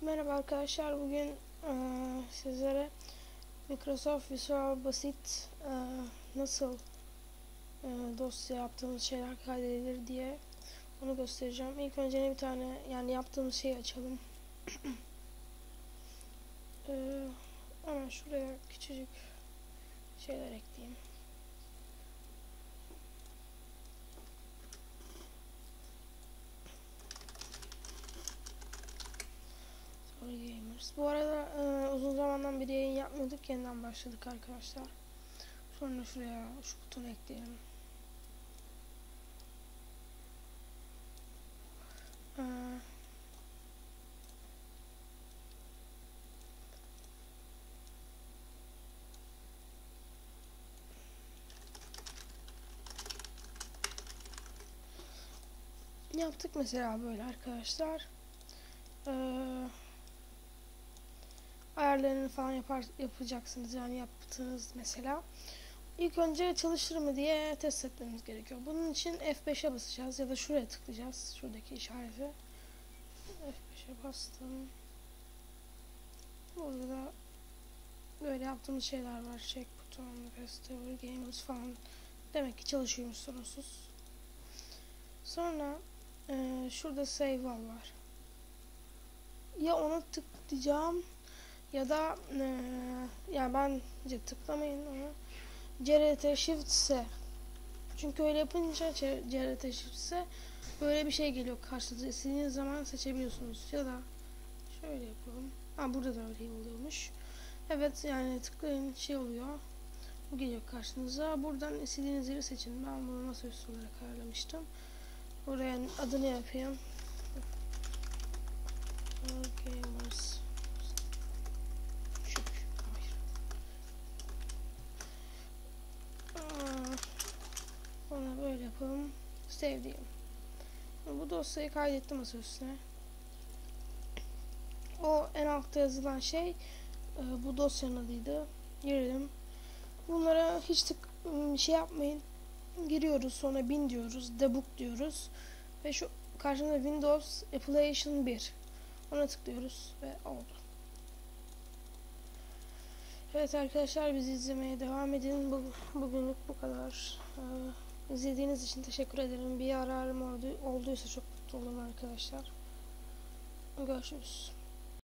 Merhaba arkadaşlar. Bugün eee, sizlere Microsoft Visual Basit eee, nasıl eee, dosya yaptığımız şeyler kaydedilir diye onu göstereceğim. İlk önce bir tane yani yaptığımız şeyi açalım. Eee, hemen şuraya küçücük şeyler ekleyeyim. Gamers. Bu arada e, uzun zamandan beri yayın yapmıyorduk. Yeniden başladık arkadaşlar. Sonra şuraya şu butonu ekleyelim. E, yaptık mesela böyle arkadaşlar. Eee ayarlarını falan yapar, yapacaksınız yani yaptığınız mesela. İlk önce çalışır mı diye test etmemiz gerekiyor. Bunun için F5'e basacağız ya da şuraya tıklayacağız. Şuradaki işareti. F5'e bastım. Burada da böyle yaptığımız şeyler var. Check buton, festival, gamers falan. Demek ki çalışıyormuş sorunsuz. Sonra e, şurada save all var. Ya ona tıklayacağım ya da eee yani bence tıklamayın onu. CRT Shift S. Çünkü öyle yapınca CRT Shift S böyle bir şey geliyor karşınıza. İstediğiniz zaman seçebiliyorsunuz. Ya da şöyle yapalım. Ha burada da öyle oluyormuş. Evet yani tıklayın şey oluyor. Bu geliyor karşınıza. Buradan istediğiniz yeri seçin. Ben bunu masaüstü olarak ayarlamıştım. Buraya adını yapayım. Gamers. Yapalım. Sevdiğim. Bu dosyayı kaydettim masa üstüne. O en altta yazılan şey e, bu dosyanın adıydı. Girelim. Bunlara hiç tık şey yapmayın. Giriyoruz sonra bin diyoruz. Debug diyoruz. Ve şu karşımda Windows Application 1. Ona tıklıyoruz ve oldu. Evet arkadaşlar bizi izlemeye devam edin. Bu, bugünlük bu kadar. İzlediğiniz için teşekkür ederim. Bir yararım oldu, olduysa çok mutlu olurum arkadaşlar. Görüşürüz.